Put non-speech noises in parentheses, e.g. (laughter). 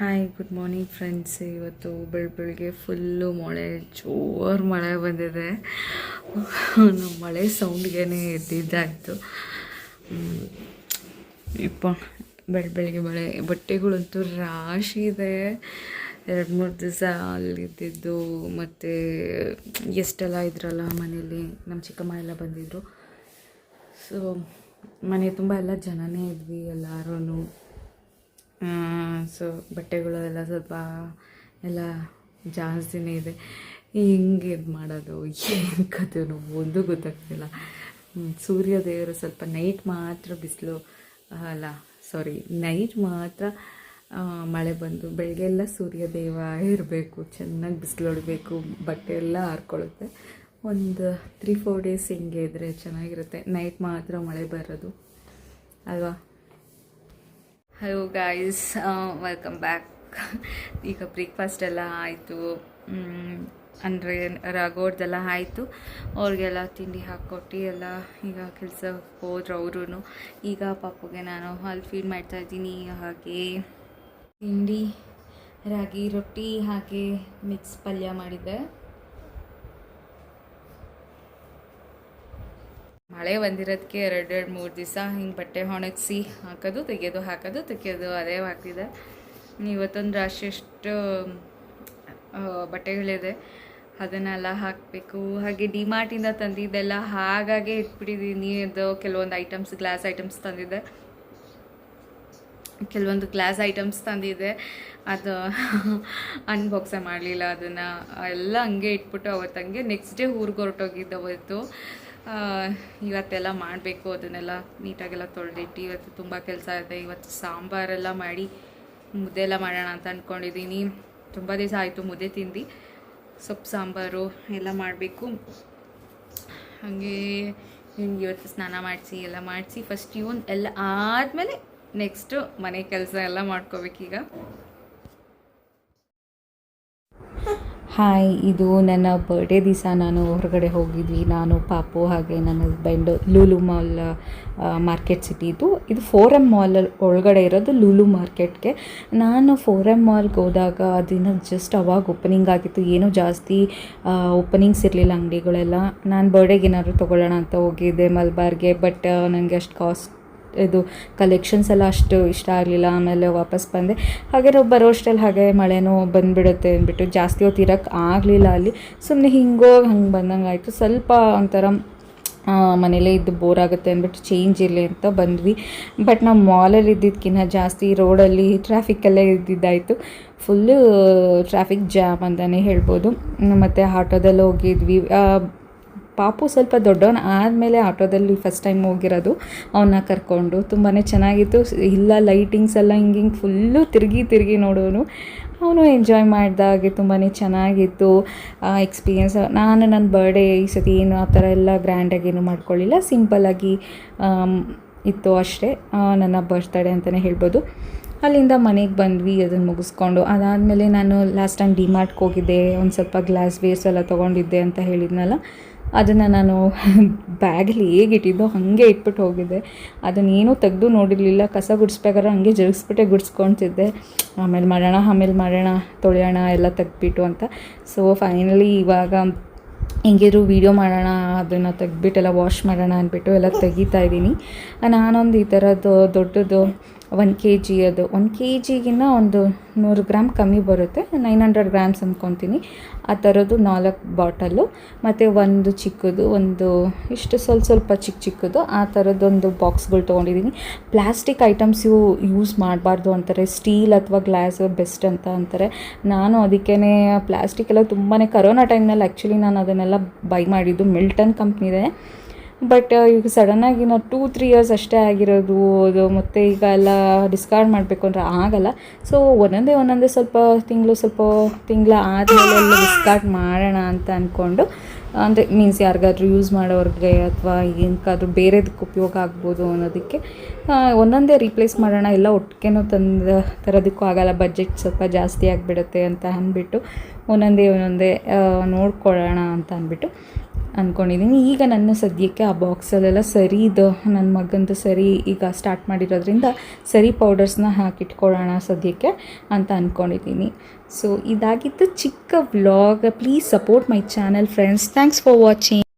Hi good morning friends ಇವತ್ತು ಬೆಳ ಬೆಳಗ್ಗೆ ಫುಲ್ಲು ಮಳೆ, ಜೋರು ಮಳೆ ಬಂದಿದೆ. ನಮ್ಮ (laughs) ಮಳೆ ಸೌಂಡ್ಗೆ ಎದ್ದಿದ್ದಾಯಿತು. ಇಪ್ಪ ಬೆಳ ಬೆಳಗ್ಗೆ ಮಳೆ. ಬಟ್ಟೆಗಳಂತೂ ರಾಶಿ ಇದೆ. ಎರಡು ಮೂರು ದಿವಸ ಅಲ್ಲಿದ್ದಿದ್ದು, ಮತ್ತು ಎಷ್ಟೆಲ್ಲ ಇದ್ರಲ್ಲ ಮನೇಲಿ ನಮ್ಮ ಚಿಕ್ಕಮ್ಮ ಎಲ್ಲ ಬಂದಿದ್ದರು ಸೊ ಮನೆ ತುಂಬ ಎಲ್ಲ ಜನನೇ ಇದ್ವಿ ಎಲ್ಲರೂ ಸೊ ಬಟ್ಟೆಗಳು ಎಲ್ಲ ಸ್ವಲ್ಪ ಎಲ್ಲ ಜಾಸ್ತಿನೇ ಇದೆ. ಹಿಂಗೆ ಇದು ಮಾಡೋದು ಏನು ಕಥೆನೋ ಒಂದು ಗೊತ್ತಾಗ್ತಿಲ್ಲ. ಸೂರ್ಯದೇವರು ಸೂರ್ಯ ದೇವರು ಸ್ವಲ್ಪ ನೈಟ್ ಮಾತ್ರ ಬಿಸಿಲು, ಅಲ್ಲ ಸಾರಿ ನೈಟ್ ಮಾತ್ರ ಮಳೆ ಬಂದು ಬೆಳಗ್ಗೆ ಎಲ್ಲ ಸೂರ್ಯ ದೇವ ಇರಬೇಕು, ಚೆನ್ನಾಗಿ ಬಿಸಿಲು ಹೊಡಿಬೇಕು, ಬಟ್ಟೆ ಎಲ್ಲ ಹಾರ್ಕೊಳ್ಳುತ್ತೆ ಒಂದು ತ್ರೀ ಫೋರ್ ಡೇಸ್ ಹಿಂಗೆ ಇದ್ದರೆ ಚೆನ್ನಾಗಿರುತ್ತೆ. ನೈಟ್ ಮಾತ್ರ ಮಳೆ ಬರೋದು, ಅಲ್ವಾ? ಹಲೋ ಗಾಯ್ಸ್ ವೆಲ್ಕಮ್ ಬ್ಯಾಕ್ ಈಗ ಬ್ರೇಕ್ಫಾಸ್ಟ್ ಎಲ್ಲ ಆಯಿತು. ಅಂದರೆ ರಗೋಡ್ದೆಲ್ಲ ಆಯಿತು. ಅವ್ರಿಗೆಲ್ಲ ತಿಂಡಿ ಹಾಕ್ಕೊಟ್ಟು ಎಲ್ಲ ಈಗ ಕೆಲಸ ಹೋದ್ರು ಅವರು ಈಗ ಪಾಪುಗೆ ನಾನು ಹಾಲು ಫೀಡ್ ಮಾಡ್ತಾಯಿದ್ದೀನಿ ಹಾಗೆ ತಿಂಡಿ, ರಾಗಿ, ರೊಟ್ಟಿ ಹಾಗೆ ಮಿಕ್ಸ್ ಪಲ್ಯ ಮಾಡಿದ್ದೆ. ಮಳೆ ಬಂದಿರೋದಕ್ಕೆ ಎರಡು ಎರಡು, ಮೂರು ದಿವಸ ಹಿಂಗೆ ಬಟ್ಟೆ ಒಣಗಿಸಿ ಹಾಕೋದು ತೆಗೆಯೋದು ಹಾಕೋದು ತೆಗೆಯೋದು ಅದೇ ಆಗ್ತಿದೆ. ಇವತ್ತೊಂದು ರಾಶಿ ಎಷ್ಟು ಬಟ್ಟೆಗಳಿದೆ. ಅದನ್ನೆಲ್ಲ ಹಾಕಬೇಕು. ಹಾಗೆ ಡಿಮಾರ್ಟಿಂದ ತಂದಿದ್ದೆಲ್ಲ ಹಾಗಾಗೆ ಇಟ್ಬಿಟ್ಟಿದ್ದೀನಿ ಅದು ಕೆಲವೊಂದು ಐಟಮ್ಸ್, ಗ್ಲಾಸ್ ಐಟಮ್ಸ್ ತಂದಿದ್ದೆ. ಕೆಲವೊಂದು ಗ್ಲಾಸ್ ಐಟಮ್ಸ್ ತಂದಿದ್ದೆ. ಅದು ಅನ್ಬಾಕ್ಸೇ ಮಾಡಲಿಲ್ಲ ಅದನ್ನು. ಎಲ್ಲ ಹಂಗೆ ಇಟ್ಬಿಟ್ಟು ಅವತ್ತು ಹಂಗೆ ನೆಕ್ಸ್ಟ್ ಡೇ ಊರಿಗೆ ಹೊರಟೋಗಿದ್ದು ಅವತ್ತು. ಇವತ್ತೆಲ್ಲ ಮಾಡಬೇಕು, ಅದನ್ನೆಲ್ಲ ನೀಟಾಗೆಲ್ಲ ತೊಳೆದಿಟ್ಟು ಇವತ್ತು ತುಂಬ ಕೆಲಸ ಇದೆ ಇವತ್ತು ಸಾಂಬಾರೆಲ್ಲ ಮಾಡಿ ಮುದ್ದೆ ಎಲ್ಲ ಮಾಡೋಣ ಅಂತ ಅಂದ್ಕೊಂಡಿದ್ದೀನಿ ತುಂಬ ದಿವಸ ಆಯಿತು ಮುದ್ದೆ ತಿಂದು. ಸೊಪ್ಪು, ಸಾಂಬಾರು ಎಲ್ಲ ಮಾಡಬೇಕು. ಹಾಗೆ ಹಿಂಗೆ ಇವತ್ತು ಸ್ನಾನ ಮಾಡಿಸಿ, ಎಲ್ಲ ಮಾಡಿಸಿ ಫಸ್ಟ್ ಇವನ್ ಎಲ್ಲ ಆದಮೇಲೆ ನೆಕ್ಸ್ಟು ಮನೆ ಕೆಲಸ ಎಲ್ಲ ಮಾಡ್ಕೋಬೇಕೀಗ. ಹಾಯ್, ಇದು ನನ್ನ ಬರ್ಡೇ ದಿವಸ. ನಾನು ಹೊರಗಡೆ ಹೋಗಿದ್ವಿ. ನಾನು, ಪಾಪು ಹಾಗೆ ನನ್ನ husband Lulu mall market city ಇದು. ಫೋರ್ ಎಂ ಮಾಲ್ ಒಳಗಡೆ ಇರೋದು ಲೂಲು ಮಾರ್ಕೆಟ್ಗೆ ನಾನು ಫೋರ್ ಎಂ ಮಾಲ್ಗೆ ಹೋದಾಗ ಅದಿನ ಜಸ್ಟ್ ಅವಾಗ ಓಪನಿಂಗ್ ಆಗಿತ್ತು. ಏನೂ ಜಾಸ್ತಿ ಓಪನಿಂಗ್ಸ್ ಇರಲಿಲ್ಲ ಅಂಗಡಿಗಳೆಲ್ಲ. ನಾನು ಬರ್ಡೇಗೆ ಏನಾದರೂ ತೊಗೊಳ್ಳೋಣ ಅಂತ ಹೋಗಿದ್ದೆ ಮಲ್ಬಾರ್ಗೆ ಬಟ್ ನನಗೆ ಅಷ್ಟು ಕಾಸ್ಟ್ ಇದು ಕಲೆಕ್ಷನ್ಸ್ ಎಲ್ಲ ಅಷ್ಟು ಇಷ್ಟ ಆಗಲಿಲ್ಲ, ಆಮೇಲೆ ವಾಪಸ್ ಬಂದೆ. ಹಾಗೆ ನಾವು ಬರೋ ಅಷ್ಟರಲ್ಲಿ ಹಾಗೆ ಮಳೆನೂ ಬಂದುಬಿಡುತ್ತೆ ಅಂದ್ಬಿಟ್ಟು ಜಾಸ್ತಿ ಹೊತ್ತು ಇರೋಕ್ಕೆ ಆಗಲಿಲ್ಲ ಅಲ್ಲಿ. ಸುಮ್ಮನೆ ಹಿಂಗೋ ಹಂಗೆ ಬಂದಂಗೆ ಆಯಿತು. ಸ್ವಲ್ಪ ಒಂಥರ ಮನೇಲೇ ಇದ್ದು ಬೋರ್ ಆಗುತ್ತೆ ಅಂದ್ಬಿಟ್ಟು ಚೇಂಜ್ ಇರಲಿ ಅಂತ ಬಂದ್ವಿ. ಬಟ್ ನಾವು ಮಾಲಲ್ಲಿ ಇದ್ದಿದ್ದಕ್ಕಿಂತ ಜಾಸ್ತಿ ರೋಡಲ್ಲಿ ಟ್ರಾಫಿಕ್ಕಲ್ಲೇ ಇದ್ದಿದ್ದಾಯಿತು. ಫುಲ್ಲು ಟ್ರಾಫಿಕ್ ಜಾಮ್ ಅಂತಲೇ ಹೇಳ್ಬೋದು. ಮತ್ತು ಆಟೋದಲ್ಲಿ ಹೋಗಿದ್ವಿ. ಪಾಪು ಸ್ವಲ್ಪ ದೊಡ್ಡವನ ಆದಮೇಲೆ ಆಟೋದಲ್ಲಿ ಫಸ್ಟ್ ಟೈಮ್ ಹೋಗಿರೋದು. ಅವನ್ನ ಕರ್ಕೊಂಡು ತುಂಬಾ ಚೆನ್ನಾಗಿತ್ತು. ಇಲ್ಲ ಲೈಟಿಂಗ್ಸ್ ಎಲ್ಲ ಹಿಂಗೆ ಹಿಂಗೆ ಫುಲ್ಲು ತಿರುಗಿ ತಿರುಗಿ ನೋಡೋನು. ಅವನು ಎಂಜಾಯ್ ಮಾಡಿದ ಹಾಗೆ ತುಂಬಾ ಚೆನ್ನಾಗಿತ್ತು. ಎಕ್ಸ್ಪೀರಿಯನ್ಸ್ ನಾನು ನನ್ನ ಬರ್ಡೇ ಈ ಸತಿ ಏನು ಆ ಥರ ಎಲ್ಲ ಗ್ರ್ಯಾಂಡಾಗಿ ಏನು ಮಾಡ್ಕೊಳ್ಳಿಲ್ಲ ಸಿಂಪಲ್ಲಾಗಿ ಇತ್ತು ಅಷ್ಟೇ. ನನ್ನ ಬರ್ತ್ಡೇ ಅಂತಲೇ ಹೇಳ್ಬೋದು. ಅಲ್ಲಿಂದ ಮನೆಗೆ ಬಂದ್ವಿ ಅದನ್ನು ಮುಗಿಸ್ಕೊಂಡು. ಅದಾದಮೇಲೆ ನಾನು ಲಾಸ್ಟ್ ಟೈಮ್ ಡಿಮಾರ್ಟ್ಗೆ ಹೋಗಿದ್ದೆ. ಒಂದು ಸ್ವಲ್ಪ ಗ್ಲಾಸ್ ವೇರ್ಸ್ ಎಲ್ಲ ತೊಗೊಂಡಿದ್ದೆ ಅಂತ ಹೇಳಿದ್ನಲ್ಲ. ಅದನ್ನು ನಾನು (laughs) ಬ್ಯಾಗಲ್ಲಿ ಹೇಗೆ ಇಟ್ಟಿದ್ದೋ ಹಾಗೆ ಇಟ್ಬಿಟ್ಟು ಹೋಗಿದ್ದೆ. ಅದನ್ನೇನೂ ತೆಗೆದು ನೋಡಿರಲಿಲ್ಲ. ಕಸ ಗುಡಿಸ್ಬೇಕಾದ್ರೆ ಹಂಗೆ ಜರುಗಿಸ್ಬಿಟ್ಟೆ ಗುಡಿಸ್ಕೊಳ್ತಿದ್ದೆ. ಆಮೇಲೆ ಮಾಡೋಣ ಆಮೇಲೆ ಮಾಡೋಣ, ತೊಳೆಯೋಣ, ಎಲ್ಲ ತೆಗ್ದುಬಿಟ್ಟು ಅಂತ. ಸೊ ಫೈನಲಿ ಇವಾಗ ಹೆಂಗಿದ್ರು ವೀಡಿಯೋ ಮಾಡೋಣ, ಅದನ್ನು ತೆಗ್ದುಬಿಟ್ಟೆಲ್ಲ ವಾಶ್ ಮಾಡೋಣ ಅಂದ್ಬಿಟ್ಟು ಎಲ್ಲ ತೆಗಿತಾ ಇದ್ದೀನಿ. ನಾನೊಂದು ಈ ಥರದ್ದು ದೊಡ್ಡದು ಒನ್ ಕೆ ಜಿ ಅದು. ಒಂದು ಕೆ ಜಿಗಿನ್ನ ಒಂದು ನೂರು ಗ್ರಾಮ್ ಕಮ್ಮಿ ಬರುತ್ತೆ. ನೈನ್ ಹಂಡ್ರೆಡ್ ಗ್ರಾಮ್ಸ್ ಅಂದ್ಕೊತೀನಿ ಆ ಥರದ್ದು ನಾಲ್ಕು ಬಾಟಲು ಮತ್ತು ಒಂದು ಚಿಕ್ಕದು, ಒಂದು ಇಷ್ಟು ಸ್ವಲ್ಪ ಸ್ವಲ್ಪ ಚಿಕ್ಕ ಚಿಕ್ಕದು, ಆ ಥರದ್ದೊಂದು ಬಾಕ್ಸ್ಗಳು ತೊಗೊಂಡಿದ್ದೀನಿ ಪ್ಲಾಸ್ಟಿಕ್ ಐಟಮ್ಸ್ ಇವು ಯೂಸ್ ಮಾಡಬಾರ್ದು ಅಂತಾರೆ. ಸ್ಟೀಲ್ ಅಥವಾ ಗ್ಲಾಸ್ ಬೆಸ್ಟ್ ಅಂತ ಅಂತಾರೆ. ನಾನು ಅದಕ್ಕೇ ಪ್ಲಾಸ್ಟಿಕ್ ಎಲ್ಲ ತುಂಬಾ ಕರೋನಾ ಟೈಮ್ನಲ್ಲಿ ಆ್ಯಕ್ಚುಲಿ ನಾನು ಅದನ್ನೆಲ್ಲ ಬೈ ಮಾಡಿದ್ದು ಮಿಲ್ಟನ್ ಕಂಪ್ನಿದೆ. ಬಟ್ ಈಗ ಸಡನ್ನಾಗಿ ನಾವು ಟೂ ತ್ರೀ ಇಯರ್ಸ್ ಅಷ್ಟೇ ಆಗಿರೋದು, ಅದು ಮತ್ತು ಈಗ ಎಲ್ಲ ಡಿಸ್ಕಾರ್ಡ್ ಮಾಡಬೇಕು ಅಂದರೆ ಆಗಲ್ಲ. ಸೊ ಒಂದೊಂದೇ ಒಂದೊಂದೇ ಸ್ವಲ್ಪ ತಿಂಗಳು, ಸ್ವಲ್ಪ ತಿಂಗಳ ಆದಮೇಲೆ ಎಲ್ಲ ಡಿಸ್ಕಾರ್ಡ್ ಮಾಡೋಣ ಅಂತ ಅಂದ್ಕೊಂಡು ಅಂದರೆ ಮೀನ್ಸ್ ಯಾರಿಗಾದ್ರೂ ಯೂಸ್ ಮಾಡೋರಿಗೆ ಅಥವಾ ಏನಕ್ಕಾದ್ರೂ ಬೇರೆದಕ್ಕೆ ಉಪಯೋಗ ಆಗ್ಬೋದು ಅನ್ನೋದಕ್ಕೆ ಒಂದೊಂದೇ ರೀಪ್ಲೇಸ್ ಮಾಡೋಣ. ಎಲ್ಲ ಒಟ್ಟಿಗೆನೂ ತಂದು, ತರೋದಕ್ಕೂ ಆಗಲ್ಲ. ಬಜೆಟ್ ಸ್ವಲ್ಪ ಜಾಸ್ತಿ ಆಗಿಬಿಡುತ್ತೆ ಅಂತ ಅಂದ್ಬಿಟ್ಟು, ಒಂದೊಂದೇ ಒಂದೊಂದೇ ನೋಡ್ಕೊಳ್ಳೋಣ ಅಂತ ಅಂದ್ಬಿಟ್ಟು. ಅಂದ್ಕೊಂಡಿದ್ದೀನಿ ಈಗ ನನ್ನ ಸದ್ಯಕ್ಕೆ ಆ ಬಾಕ್ಸಲ್ಲೆಲ್ಲ ಸರಿದು ನನ್ನ ಮಗಂದು ಸರಿ ಈಗ ಸ್ಟಾರ್ಟ್ ಮಾಡಿರೋದ್ರಿಂದ ಸರಿ ಪೌಡರ್ಸ್ನ ಹಾಕಿಟ್ಕೊಳ್ಳೋಣ ಸದ್ಯಕ್ಕೆ ಅಂತ ಅಂದ್ಕೊಂಡಿದ್ದೀನಿ ಸೊ ಇದಾಗಿತ್ತು ಚಿಕ್ಕ vlog please support my channel friends thanks for watching